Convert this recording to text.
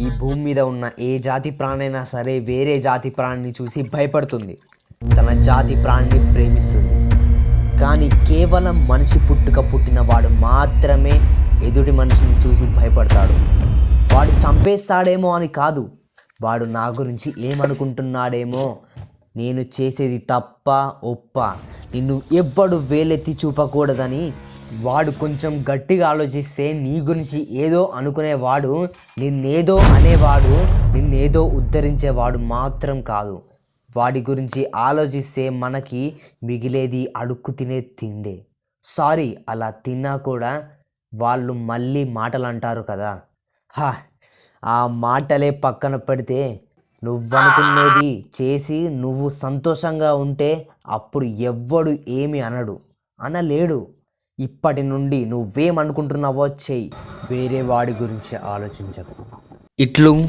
ఈ భూమి మీద ఉన్న ఏ జాతి ప్రాణైనా సరే వేరే జాతి ప్రాణిని చూసి భయపడుతుంది. తన జాతి ప్రాణిని ప్రేమిస్తుంది. కానీ కేవలం మనిషి పుట్టుక పుట్టిన వాడు మాత్రమే ఎదుటి మనిషిని చూసి భయపడతాడు. వాడు చంపేస్తాడేమో అని కాదు. వాడు నా గురించి ఏమనుకుంటున్నాడేమో? నేను చేసేది తప్ప ఒప్ప. నిన్ను ఎవ్వడు వేలెత్తి చూపకూడదని వాడు కొంచెం గట్టిగా ఆలోచిస్తే నీ గురించి ఏదో అనుకునేవాడు నిన్నేదో అనేవాడు నిన్నేదో ఉద్ధరించేవాడు మాత్రం కాదు. వాడి గురించి ఆలోచిస్తే మనకి మిగిలేది అడుక్కు తినే తిండే. సారీ అలా తిన్నా కూడా వాళ్ళు మళ్ళీ మాటలు అంటారు కదా. హా ఆ మాటలే పక్కన పెడితే నువ్వనుకునేది చేసి నువ్వు సంతోషంగా ఉంటే అప్పుడు ఎవ్వడు ఏమి అనడు. అనలేడు. ఇప్పటి నుండి నువ్వేమనుకుంటున్నావో చేయి వేరే వాడి గురించి ఆలోచించకు. ఇట్లు